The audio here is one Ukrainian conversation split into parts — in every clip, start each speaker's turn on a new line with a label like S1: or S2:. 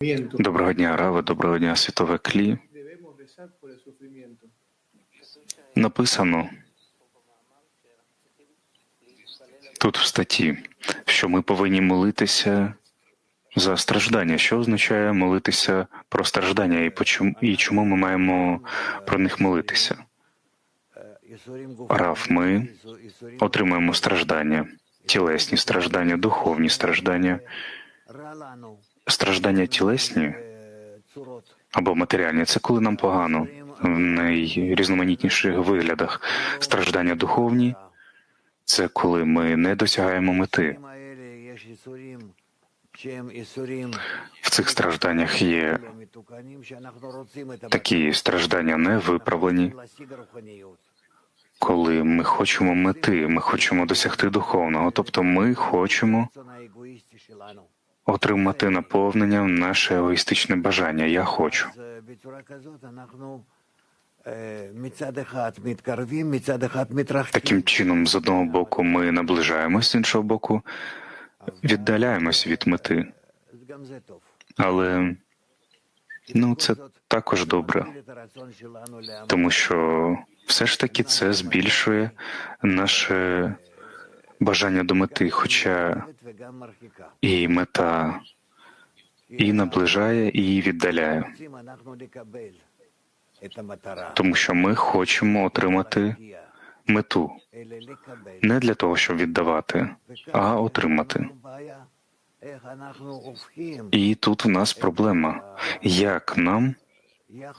S1: Доброго дня, Раве, доброго дня, світове клі. Написано тут в статті, що ми повинні молитися за страждання. Що означає молитися про страждання і почому і чому ми маємо про них молитися?
S2: Рав, ми
S1: Отримуємо страждання, тілесні страждання, духовні страждання, страждання тілесні або матеріальні це коли нам погано в найрізноманітніших виглядах. Страждання духовні це коли ми не досягаємо мети. В цих стражданнях є такі страждання не виправлені, коли ми хочемо мети, ми хочемо досягти духовного, тобто ми хочемо отримати наповнення в наше егоїстичне бажання. Я хочу. Таким чином, з одного боку, ми наближаємось, з іншого боку, віддаляємось від мети. Але ну це також добре, тому що все ж таки це збільшує наше бажання до мети, хоча і мета і наближає, і віддаляє, тому що ми хочемо отримати мету. Не для того, щоб віддавати, а отримати. І тут в нас проблема, як нам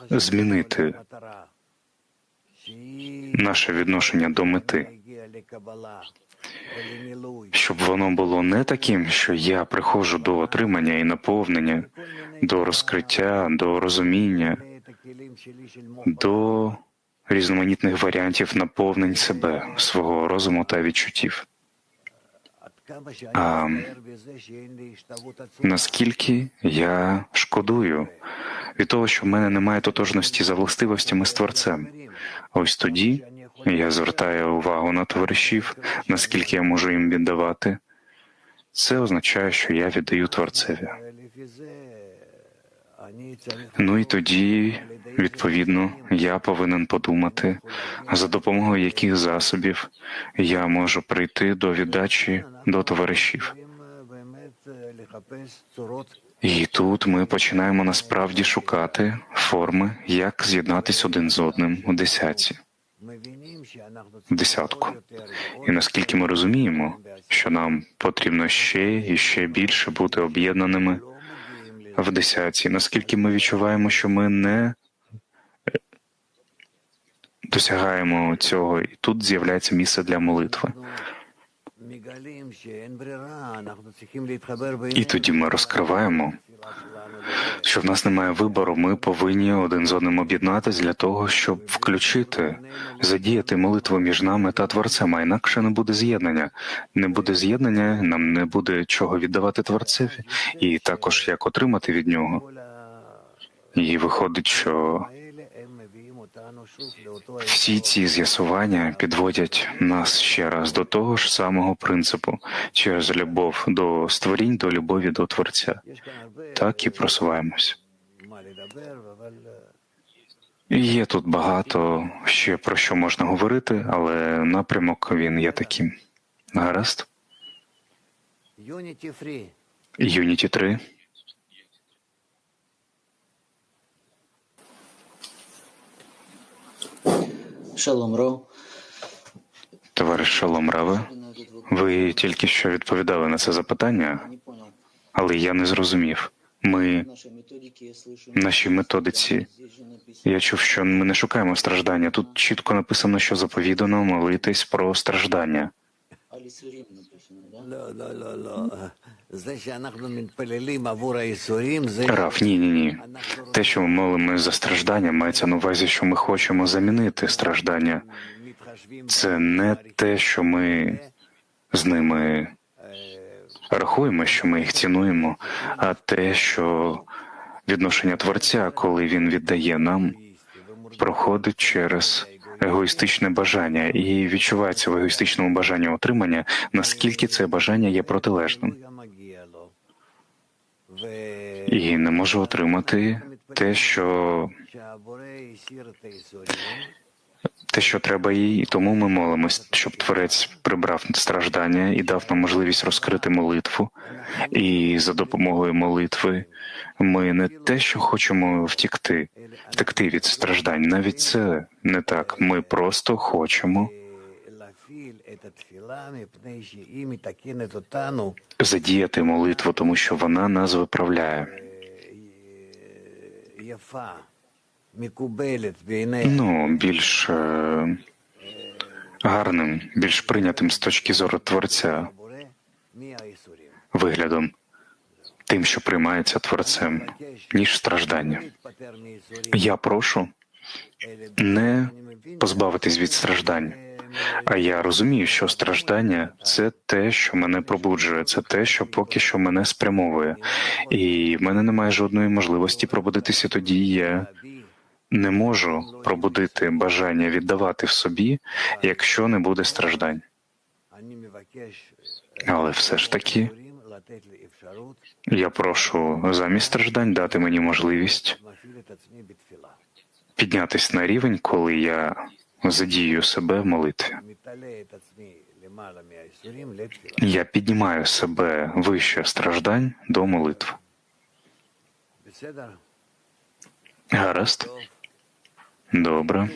S1: змінити наше відношення до мети, щоб воно було не таким, що я приходжу до отримання і наповнення, до розкриття, до розуміння, до різноманітних варіантів наповнень себе, свого розуму та відчуттів.
S2: А
S1: Наскільки я шкодую від того, що в мене немає тотожності за властивостями з творцем. Ось тоді я звертаю увагу на товаришів, наскільки я можу їм віддавати. Це означає, що я віддаю творцеві. Ну і тоді, відповідно, я повинен подумати, за допомогою яких засобів я можу прийти до віддачі до товаришів. І тут ми починаємо насправді шукати форми, як з'єднатися один з одним у десятці, десятку. І наскільки ми розуміємо, що нам потрібно ще і ще більше бути об'єднаними в десятці, наскільки ми відчуваємо, що ми не е, досягаємо цього, і тут з'являється місце для молитви. І тоді ми розкриваємо, що в нас немає вибору. Ми повинні один з одним об'єднатися для того, щоб включити, задіяти молитву між нами та творцем. А інакше не буде з'єднання. Не буде з'єднання, нам не буде чого віддавати творцеві, і також як отримати від нього. І виходить, що всі ці з'ясування підводять нас ще раз до того ж самого принципу через любов до створінь, до любові до творця. Так і просуваємось. Є тут багато ще про що можна говорити, але напрямок він є таким. Гаразд. Unity 3.
S3: Шалом Ро.
S1: Товариш Шалом Раве, ви тільки що відповідали на це запитання, але я не зрозумів. Ми нашій методиці. Я чув, що ми не шукаємо страждання. Тут чітко написано, що заповідано молитись про страждання. Раф, ні, ні, ні. Те, що ми молимо за страждання, мається на увазі, що ми хочемо замінити страждання. Це не те, що ми з ними рахуємо, що ми їх цінуємо, а те, що відношення творця, коли він віддає нам, проходить через егоїстичне бажання і відчувається в егоїстичному бажанні отримання, наскільки це бажання є протилежним. і не можу отримати те, що те, що треба їй, і тому ми молимось, щоб Творець прибрав страждання і дав нам можливість розкрити молитву. І за допомогою молитви ми не те, що хочемо втікти, втекти від страждань. Навіть це не так. Ми просто хочемо задіяти молитву, тому що вона нас виправляє. Ну, більш е, гарним, більш прийнятим з точки зору творця виглядом, тим, що приймається творцем, ніж страждання. Я прошу не позбавитись від страждань. А я розумію, що страждання це те, що мене пробуджує, це те, що поки що мене спрямовує, і в мене немає жодної можливості пробудитися. Тоді я не можу пробудити бажання віддавати в собі, якщо не буде страждань. Але все ж таки я прошу замість страждань дати мені можливість піднятися на рівень, коли я задію себе в молитві. Я піднімаю себе вище страждань до молитви. Гаразд. Добре.